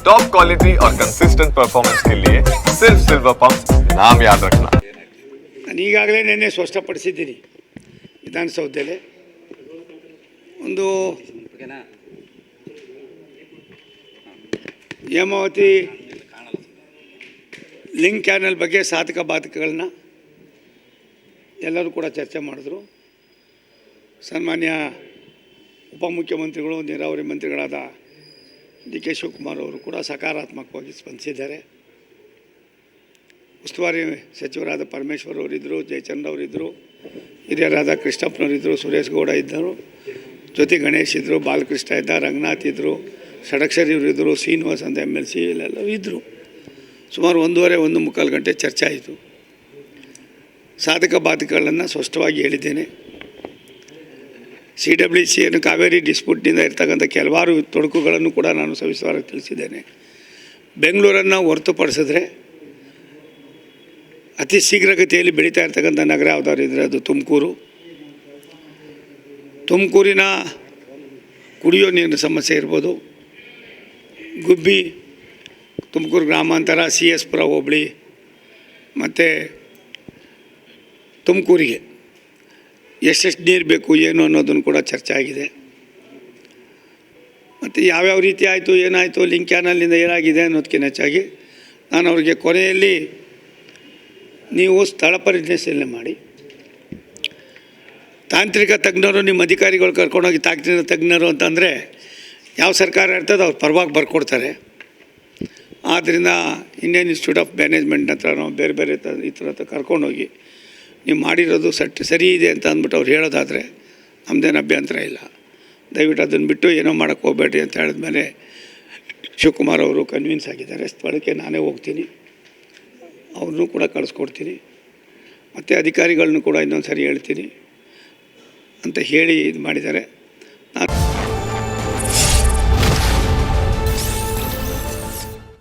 Top quality और consistent performance के लिए सिर्फ सिल्वर पंप नाम याद रखना ನಾನು ಈಗಾಗಲೇ ನಿನ್ನೆ ಸ್ಪಷ್ಟಪಡಿಸಿದ್ದೀನಿ ವಿಧಾನಸೌಧದಲ್ಲಿ ಒಂದು ಹೇಮಾವತಿ ಲಿಂಕ್ ಕ್ಯಾನಲ್ ಬಗ್ಗೆ ಸಾಧಕ ಬಾಧಕಗಳನ್ನ ಎಲ್ಲರೂ ಕೂಡ ಚರ್ಚೆ ಮಾಡಿದ್ರು ಸನ್ಮಾನ್ಯ ಉಪಮುಖ್ಯಮಂತ್ರಿಗಳು ನೀರಾವರಿ ಮಂತ್ರಿಗಳಾದ ಡಿ ಕೆ ಶಿವಕುಮಾರ್ ಅವರು ಕೂಡ ಸಕಾರಾತ್ಮಕವಾಗಿ ಸ್ಪಂದಿಸಿದ್ದಾರೆ. ಉಸ್ತುವಾರಿ ಸಚಿವರಾದ ಪರಮೇಶ್ವರ್ ಅವರಿದ್ದರು, ಜಯಚಂದ್ರ ಅವರಿದ್ದರು ಹಿರಿಯರಾದ ಕೃಷ್ಣಪ್ಪನವರಿದ್ದರು ಸುರೇಶ್ ಗೌಡ ಇದ್ದರು. ಜೊತೆ ಗಣೇಶ್ ಇದ್ದರು, ಬಾಲಕೃಷ್ಣ ಇದ್ದ, ರಂಗನಾಥ್ ಇದ್ದರು ಷಡಕ್ಷರಿ ಇದ್ದರು, ಶ್ರೀನಿವಾಸ್ ಅಂತ ಎಂ ಎಲ್ ಸಿ ಇಲ್ಲೆಲ್ಲರೂ ಇದ್ದರು. ಸುಮಾರು ಒಂದೂವರೆ, ಒಂದು ಮುಕ್ಕಾಲು ಗಂಟೆ ಚರ್ಚೆ ಆಯಿತು. ಸಾಧಕ ಬಾಧಕಗಳನ್ನು ಸ್ಪಷ್ಟವಾಗಿ ಹೇಳಿದ್ದೇನೆ. ಸಿ ಡಬ್ಲ್ಯೂ ಸಿ ಏನು ಕಾವೇರಿ ಡಿಸ್ಪ್ಯೂಟ್ನಿಂದ ಇರ್ತಕ್ಕಂಥ ಕೆಲವಾರು ತೊಡಕುಗಳನ್ನು ಕೂಡ ನಾನು ಸವಿಸ್ತಾರವಾಗಿ ತಿಳಿಸಿದ್ದೇನೆ. ಬೆಂಗಳೂರನ್ನು ಹೊರತುಪಡಿಸಿದ್ರೆ ಅತಿ ಶೀಘ್ರಗತಿಯಲ್ಲಿ ಬೆಳೀತಾ ಇರ್ತಕ್ಕಂಥ ನಗರ ಯಾವ್ದಾದ್ರು ಇದ್ದರೆ ಅದು ತುಮಕೂರು. ತುಮಕೂರಿನ ಕುಡಿಯೋ ನೀರಿನ ಸಮಸ್ಯೆ ಇರ್ಬೋದು. ಗುಬ್ಬಿ, ತುಮಕೂರು ಗ್ರಾಮಾಂತರ ಸಿ ಎಸ್ ಪುರ ಹೋಬಳಿ, ಮತ್ತು ತುಮಕೂರಿಗೆ. ಎಷ್ಟೆಷ್ಟು ನೀರು ಬೇಕು, ಏನು ಅನ್ನೋದನ್ನು ಕೂಡ ಚರ್ಚೆ ಆಗಿದೆ. ಮತ್ತು ಯಾವ್ಯಾವ ರೀತಿ ಆಯಿತು, ಏನಾಯಿತು, ಲಿಂಕ್ ಕ್ಯಾನಲ್ನಿಂದ ಏನಾಗಿದೆ ಅನ್ನೋದಕ್ಕಿಂತ ಹೆಚ್ಚಾಗಿ ನಾನು ಅವರಿಗೆ ಕೊನೆಯಲ್ಲಿ ನೀವು ಸ್ಥಳ ಪರಿಶೀಲನೆ ಮಾಡಿ. ತಾಂತ್ರಿಕ ತಜ್ಞರು, ನಿಮ್ಮ ಅಧಿಕಾರಿಗಳು ಕರ್ಕೊಂಡೋಗಿ ತಾಂತ್ರಿಕ ತಜ್ಞರು ಅಂತಂದರೆ ಯಾವ ಸರ್ಕಾರ ಇರ್ತದೆ ಅವ್ರು ಪರವಾಗಿ ಬರ್ಕೊಡ್ತಾರೆ. ಆದ್ದರಿಂದ ಇಂಡಿಯನ್ ಇನ್ಸ್ಟಿಟ್ಯೂಟ್ ಆಫ್ ಮ್ಯಾನೇಜ್ಮೆಂಟ್ ಹತ್ರ ಬೇರೆ ಬೇರೆ ಈ ಥರ ಹತ್ರ ಕರ್ಕೊಂಡೋಗಿ ನೀವು ಮಾಡಿರೋದು ಸಟ್ ಸರಿ ಇದೆ ಅಂತ ಅಂದ್ಬಿಟ್ಟು ಅವ್ರು ಹೇಳೋದಾದರೆ ನಮ್ಮದೇನು ಅಭ್ಯಂತರ ಇಲ್ಲ. ದಯವಿಟ್ಟು ಅದನ್ನು ಬಿಟ್ಟು ಏನೋ ಮಾಡೋಕ್ಕೆ ಹೋಗಬೇಡಿ ಅಂತ ಹೇಳಿದ್ಮೇಲೆ ಶಿವಕುಮಾರ್ ಅವರು ಕನ್ವಿನ್ಸ್ ಆಗಿದ್ದಾರೆ. ಸ್ಥಳಕ್ಕೆ ನಾನೇ ಹೋಗ್ತೀನಿ. ಅವ್ರನ್ನೂ ಕೂಡ ಕಳಿಸ್ಕೊಡ್ತೀನಿ. ಮತ್ತು ಅಧಿಕಾರಿಗಳನ್ನೂ ಕೂಡ ಇನ್ನೊಂದು ಸರಿ ಹೇಳ್ತೀನಿ ಅಂತ ಹೇಳಿ ಇದು ಮಾಡಿದ್ದಾರೆ. ನಾನು